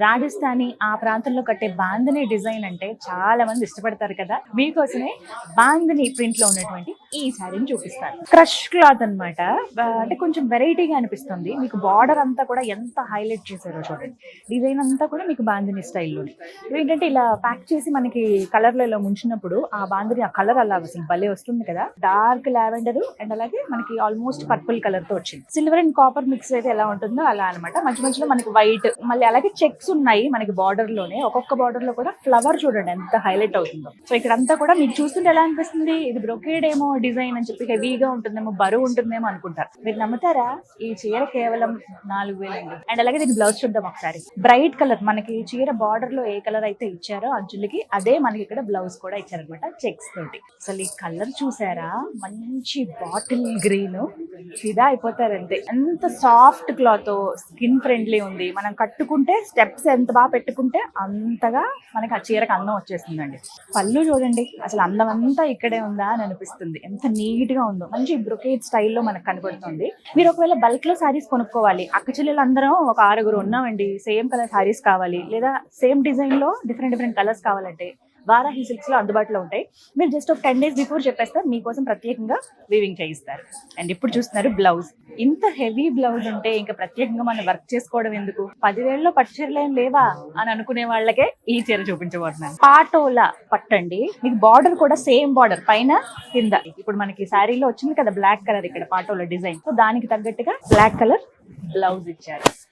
రాజస్థానీ ఆ ప్రాంతంలో కట్టే బాందని డిజైన్ అంటే చాలా మంది ఇష్టపడతారు కదా. మీకోసమే బాందని ప్రింట్లో ఉన్నటువంటి ఈ శారీని చూపిస్తాను క్రష్ క్లాత్ అన్నమాట. అంటే కొంచెం వెరైటీగా అనిపిస్తుంది. మీకు బార్డర్ అంతా కూడా ఎంత హైలైట్ చేశారో చూడండి. డిజైన్ అంతా కూడా మీకు బాందిని స్టైల్లోనే ఏంటంటే ఇలా ప్యాక్ చేసి మనకి కలర్లో ఇలా ముంచినప్పుడు ఆ బాందిని ఆ కలర్ అలా అసలు భలే వస్తుంది కదా. డార్క్ లావెండర్ అండ్ అలాగే మనకి ఆల్మోస్ట్ పర్పుల్ కలర్తో వచ్చింది. సిల్వర్ అండ్ కాపర్ మిక్స్ అయితే ఎలా ఉంటుందో అలా అన్నమాట. మధ్య మధ్యలో మనకి వైట్ మళ్ళీ అలాగే చెక్స్ ఉన్నాయి మనకి బార్డర్లోనే. ఒక్కొక్క బార్డర్లో కూడా ఫ్లవర్ చూడండి ఎంత హైలైట్ అవుతుందో. సో ఇక్కడ అంతా కూడా మీకు చూస్తుంటే ఎలా అనిపిస్తుంది? ఇది బ్రొకేడ్ ఏమో డిజైన్ అని చెప్పి హెవీగా ఉంటుందేమో బరువు ఉంటుందేమో అనుకుంటారు. మీరు నమ్ముతారా? ఈ చీర కేవలం నాలుగు వేలు అండ్. అలాగే దీని బ్లౌజ్ చూద్దాం ఒకసారి. బ్రైట్ కలర్ మనకి చీర బార్డర్లో ఏ కలర్ అయితే ఇచ్చారో అంచులకి అదే మనకి ఇక్కడ బ్లౌజ్ కూడా ఇచ్చారనమాట చెక్స్ తోటి. అసలు ఈ కలర్ చూసారా? మంచి బాటిల్ గ్రీన్ ఫిదా అయిపోతారంతే. ఎంత సాఫ్ట్ క్లాత్ స్కిన్ ఫ్రెండ్లీ ఉంది. మనం కట్టుకుంటే స్టెప్స్ ఎంత బాగా పెట్టుకుంటే అంతగా మనకి ఆ చీరకు అందం వచ్చేస్తుందండి. పళ్ళు చూడండి. అసలు అందం అంతా ఇక్కడే ఉందా అని అనిపిస్తుంది. ఎంత నీట్గా ఉందో మంచి బ్రొకేట్ స్టైల్లో మనకు కనబడుతుంది. మీరు ఒకవేళ బల్క్లో సారీస్ కొనుక్కోవాలి అక్క చెల్లెలు అందరం ఒక ఆరుగురు ఉన్నామండి సేమ్ కలర్ సారీస్ కావాలి లేదా సేమ్ డిజైన్లో డిఫరెంట్ డిఫరెంట్ కలర్స్ కావాలంటే వారాహి సిల్క్స్లో అందుబాటులో ఉంటాయి. మీరు జస్ట్ ఒక టెన్ డేస్ బిఫోర్ చెప్పేస్తే మీకోసం ప్రత్యేకంగా వీవింగ్ చేయిస్తారు. అండ్ ఇప్పుడు చూస్తున్నారు బ్లౌజ్ ఇంత హెవీ బ్లౌజ్ ఉంటే ఇంకా ప్రత్యేకంగా మనం వర్క్ చేసుకోవడం ఎందుకు? పదివేలలో పట్టు చీరలు ఏం లేవా? అని అనుకునే వాళ్ళకే ఈ చీర చూపించబోతున్నాను. పాటోలా పట్టండి. మీకు బార్డర్ కూడా సేమ్ బార్డర్ పైన కింద. ఇప్పుడు మనకి శారీలో వచ్చింది కదా బ్లాక్ కలర్ ఇక్కడ పాటోలో డిజైన్. సో దానికి తగ్గట్టుగా బ్లాక్ కలర్ బ్లౌజ్ ఇచ్చారు.